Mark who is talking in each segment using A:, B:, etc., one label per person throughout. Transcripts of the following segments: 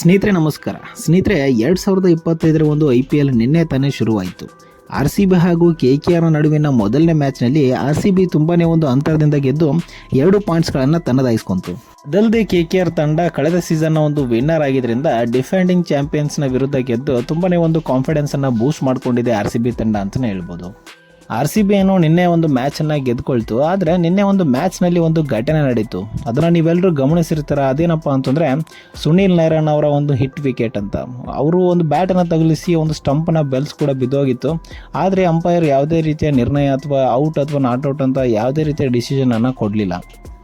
A: ಸ್ನೇಹಿತರೆ, ನಮಸ್ಕಾರ. ಸ್ನೇಹಿತರೆ, ಎರಡು ಸಾವಿರದ ಇಪ್ಪತ್ತೈದರ ಒಂದು ಐ ಪಿ ಎಲ್ ನಿನ್ನೆ ತಾನೇ ಶುರುವಾಯಿತು. ಆರ್ ಸಿ ಬಿ ಹಾಗೂ ಕೆ ಕೆ ಆರ್ ನಡುವಿನ ಮೊದಲನೇ ಮ್ಯಾಚ್ನಲ್ಲಿ ಆರ್ ಸಿ ಬಿ ತುಂಬಾ ಒಂದು ಅಂತರದಿಂದ ಗೆದ್ದು ಎರಡು ಪಾಯಿಂಟ್ಸ್ಗಳನ್ನು ತನ್ನದಾಯಿಸ್ಕೊಂತು. ಅದಲ್ಲದೆ ಕೆ ಕೆ ಆರ್ ತಂಡ ಕಳೆದ ಸೀಸನ್ನ ಒಂದು ವಿನ್ನರ್ ಆಗಿದ್ದರಿಂದ ಡಿಫೆಂಡಿಂಗ್ ಚಾಂಪಿಯನ್ಸ್ನ ವಿರುದ್ಧ ಗೆದ್ದು ತುಂಬಾ ಒಂದು ಕಾನ್ಫಿಡೆನ್ಸನ್ನು ಬೂಸ್ಟ್ ಮಾಡ್ಕೊಂಡಿದೆ ಆರ್ ಸಿ ಬಿ ತಂಡ ಅಂತಲೇ ಹೇಳ್ಬೋದು. ಆರ್ ಸಿ ಬಿ ಏನು ನಿನ್ನೆ ಒಂದು ಮ್ಯಾಚನ್ನು ಗೆದ್ಕೊಳ್ತು, ಆದರೆ ನಿನ್ನೆ ಒಂದು ಮ್ಯಾಚ್ನಲ್ಲಿ ಒಂದು ಘಟನೆ ನಡೀತು. ಅದನ್ನು ನೀವೆಲ್ಲರೂ ಗಮನಿಸಿರ್ತಾರ? ಅದೇನಪ್ಪ ಅಂತಂದರೆ ಸುನೀಲ್ ನಾರಾಯಣ್ ಅವರ ಒಂದು ಹಿಟ್ ವಿಕೆಟ್ ಅಂತ. ಅವರು ಒಂದು ಬ್ಯಾಟನ್ನು ತಗುಲಿಸಿ ಒಂದು ಸ್ಟಂಪನ್ನ ಬೆಲ್ಸ್ ಕೂಡ ಬಿದ್ದೋಗಿತ್ತು. ಆದರೆ ಅಂಪೈರ್ ಯಾವುದೇ ರೀತಿಯ ನಿರ್ಣಯ ಅಥವಾ ಔಟ್ ಅಥವಾ ನಾಟ್ ಔಟ್ ಅಂತ ಯಾವುದೇ ರೀತಿಯ ಡಿಸಿಷನನ್ನು ಕೊಡಲಿಲ್ಲ.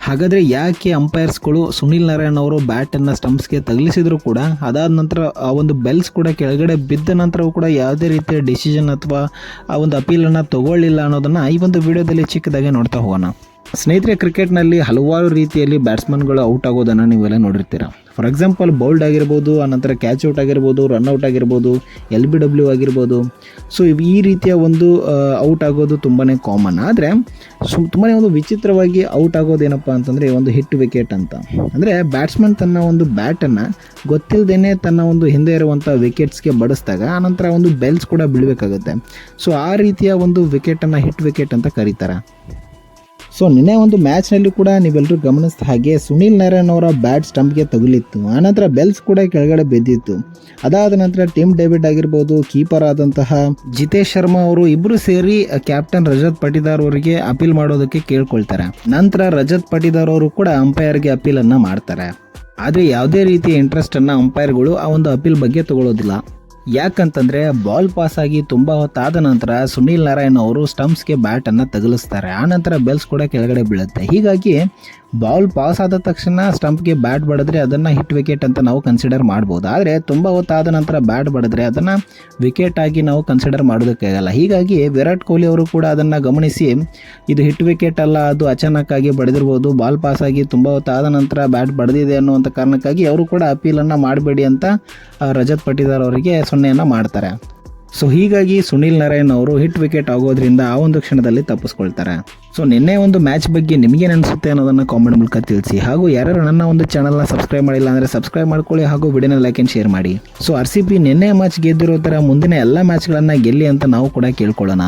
A: ಹಾಗಾದರೆ ಯಾಕೆ ಅಂಪೈರ್ಸ್ಗಳು ಸುನಿಲ್ ನಾರಾಯಣ್ ಅವರು ಬ್ಯಾಟನ್ನು ಸ್ಟಂಪ್ಸ್ಗೆ ತಗಲಿಸಿದ್ರು ಕೂಡ, ಅದಾದ ನಂತರ ಆ ಒಂದು ಬೆಲ್ಸ್ ಕೂಡ ಕೆಳಗಡೆ ಬಿದ್ದ ನಂತರವೂ ಕೂಡ ಯಾವುದೇ ರೀತಿಯ ಡಿಸಿಷನ್ ಅಥವಾ ಆ ಒಂದು ಅಪೀಲನ್ನು ತಗೊಳ್ಳಿಲ್ಲ ಅನ್ನೋದನ್ನು ಈ ಒಂದು ವಿಡಿಯೋದಲ್ಲಿ ಚಿಕ್ಕದಾಗೆ ನೋಡ್ತಾ ಹೋಗೋಣ. ಸ್ನೇಹಿತರೆ, ಕ್ರಿಕೆಟ್ನಲ್ಲಿ ಹಲವಾರು ರೀತಿಯಲ್ಲಿ ಬ್ಯಾಟ್ಸ್ಮನ್ಗಳು ಔಟ್ ಆಗೋದನ್ನು ನೀವೆಲ್ಲ ನೋಡಿರ್ತೀರ? ಫಾರ್ ಎಕ್ಸಾಂಪಲ್ ಬೌಲ್ಡ್ ಆಗಿರ್ಬೋದು ಆನಂತರ ಕ್ಯಾಚ್ ಔಟ್ ಆಗಿರ್ಬೋದು ರನ್ಔಟ್ ಆಗಿರ್ಬೋದು ಎಲ್ ಬಿ ಡಬ್ಲ್ಯೂ ಆಗಿರ್ಬೋದು. ಸೊ ಈ ರೀತಿಯ ಒಂದು ಔಟ್ ಆಗೋದು ತುಂಬಾ ಕಾಮನ್ ಆದರೆ, ಸು ತುಂಬಾ ಒಂದು ವಿಚಿತ್ರವಾಗಿ ಔಟ್ ಆಗೋದೇನಪ್ಪ ಅಂತಂದರೆ ಒಂದು ಹಿಟ್ ವಿಕೆಟ್ ಅಂತ. ಅಂದರೆ ಬ್ಯಾಟ್ಸ್ಮನ್ ತನ್ನ ಒಂದು ಬ್ಯಾಟನ್ನು ಗೊತ್ತಿಲ್ಲದೇ ತನ್ನ ಒಂದು ಹಿಂದೆ ಇರುವಂಥ ವಿಕೆಟ್ಸ್ಗೆ ಬಡಿಸಿದಾಗ ಆನಂತರ ಒಂದು ಬೆಲ್ಸ್ ಕೂಡ ಬಿಡಬೇಕಾಗುತ್ತೆ ಸೊ ಆ ರೀತಿಯ ಒಂದು ವಿಕೆಟನ್ನು ಹಿಟ್ ವಿಕೆಟ್ ಅಂತ ಕರೀತಾರೆ. ಸೊ ನಿನ್ನೆ ಒಂದು ಮ್ಯಾಚ್ನಲ್ಲಿ ಕೂಡ ನೀವೆಲ್ಲರೂ ಗಮನಿಸಿದ ಹಾಗೆ ಸುನೀಲ್ ನಾರಾಯಣ್ ಅವರ ಬ್ಯಾಟ್ ಸ್ಟಂಪ್ಗೆ ತಗುಲಿತ್ತು. ಆನಂತರ ಬೆಲ್ಸ್ ಕೂಡ ಕೆಳಗಡೆ ಬಿದ್ದಿತ್ತು. ಅದಾದ ನಂತರ ಟಿಮ್ ಡೇವಿಡ್ ಆಗಿರ್ಬೋದು ಕೀಪರ್ ಆದಂತಹ ಜಿತೇಶ್ ಶರ್ಮಾ ಅವರು ಇಬ್ಬರು ಸೇರಿ ಕ್ಯಾಪ್ಟನ್ ರಜತ್ ಪಟಿದಾರ್ ಅವರಿಗೆ ಅಪೀಲ್ ಮಾಡೋದಕ್ಕೆ ಕೇಳ್ಕೊಳ್ತಾರೆ. ನಂತರ ರಜತ್ ಪಟಿದಾರ್ ಅವರು ಕೂಡ ಅಂಪೈರ್ಗೆ ಅಪೀಲನ್ನು ಮಾಡ್ತಾರೆ. ಆದರೆ ಯಾವುದೇ ರೀತಿಯ ಇಂಟ್ರೆಸ್ಟನ್ನು ಅಂಪೈರ್ಗಳು ಆ ಒಂದು ಅಪೀಲ್ ಬಗ್ಗೆ ತಗೊಳ್ಳೋದಿಲ್ಲ ಯಾಕಂತಂದರೆ ಬಾಲ್ ಪಾಸ್ ಆಗಿ ತುಂಬಾ ಹೊತ್ತಾದ ನಂತರ ಸುನೀಲ್ ನಾರಾಯಣ್ ಅವರು ಸ್ಟಂಪ್ಸ್ಗೆ ಬ್ಯಾಟನ್ನು ತಗಲಿಸ್ತಾರೆ. ಆನಂತರ ಬೆಲ್ಸ್ ಕೂಡ ಕೆಳಗಡೆ ಬೀಳುತ್ತೆ. ಹೀಗಾಗಿ ಬಾಲ್ ಪಾಸ್ ಆದ ತಕ್ಷಣ ಸ್ಟಂಪ್ಗೆ ಬ್ಯಾಟ್ ಬಡಿದ್ರೆ ಅದನ್ನು ಹಿಟ್ ವಿಕೆಟ್ ಅಂತ ನಾವು ಕನ್ಸಿಡರ್ ಮಾಡ್ಬೋದು. ಆದರೆ ತುಂಬ ಹೊತ್ತಾದ ನಂತರ ಬ್ಯಾಟ್ ಬಡಿದ್ರೆ ಅದನ್ನು ವಿಕೆಟ್ ಆಗಿ ನಾವು ಕನ್ಸಿಡರ್ ಮಾಡೋದಕ್ಕಾಗಲ್ಲ. ಹೀಗಾಗಿ ವಿರಾಟ್ ಕೊಹ್ಲಿ ಅವರು ಕೂಡ ಅದನ್ನು ಗಮನಿಸಿ, ಇದು ಹಿಟ್ ವಿಕೆಟ್ ಅಲ್ಲ, ಅದು ಅಚಾನಕ್ಕಾಗಿ ಬಡಿದಿರ್ಬೋದು, ಬಾಲ್ ಪಾಸ್ ಆಗಿ ತುಂಬ ಹೊತ್ತಾದ ನಂತರ ಬ್ಯಾಟ್ ಬಡ್ದಿದೆ ಅನ್ನುವಂಥ ಕಾರಣಕ್ಕಾಗಿ ಅವರು ಕೂಡ ಅಪೀಲನ್ನು ಮಾಡಬೇಡಿ ಅಂತ ರಜತ್ ಪಟಿದಾರ್ ಅವರಿಗೆ ಸೊನ್ನೆಯನ್ನು ಮಾಡ್ತಾರೆ. ಸೊ ಹೀಗಾಗಿ ಸುನಿಲ್ ನಾರಾಯಣ್ ಅವರು ಹಿಟ್ ವಿಕೆಟ್ ಆಗೋದ್ರಿಂದ ಆ ಒಂದು ಕ್ಷಣದಲ್ಲಿ ತಪ್ಪಿಸ್ಕೊಳ್ತಾರೆ. ಸೊ ನಿನ್ನೆ ಒಂದು ಮ್ಯಾಚ್ ಬಗ್ಗೆ ನಿಮಗೇನು ಅನಿಸುತ್ತೆ ಅನ್ನೋದನ್ನು ಕಾಮೆಂಟ್ ಮೂಲಕ ತಿಳಿಸಿ. ಹಾಗೂ ಯಾರ್ಯಾರು ನನ್ನ ಒಂದು ಚಾನಲ್ನ ಸಬ್ಸ್ಕ್ರೈಬ್ ಮಾಡಿಲ್ಲ ಅಂದರೆ ಸಬ್ಸ್ಕ್ರೈಬ್ ಮಾಡ್ಕೊಳ್ಳಿ ಹಾಗೂ ವಿಡಿಯೋನ ಲೈಕ್ ಆ್ಯಂಡ್ ಶೇರ್ ಮಾಡಿ. ಸೊ ಆರ್ ಸಿ ಪಿ ನಿನ್ನೆ ಮ್ಯಾಚ್ ಗೆದ್ದಿರೋ ಥರ ಮುಂದಿನ ಎಲ್ಲ ಮ್ಯಾಚ್ಗಳನ್ನು ಗೆಲ್ಲಿ ಅಂತ ನಾವು ಕೂಡ ಕೇಳ್ಕೊಳ್ಳೋಣ.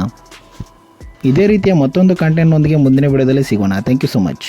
A: ಇದೇ ರೀತಿಯ ಮತ್ತೊಂದು ಕಂಟೆಂಟ್ನೊಂದಿಗೆ ಮುಂದಿನ ವಿಡಿಯೋದಲ್ಲಿ ಸಿಗೋಣ. Thank you so much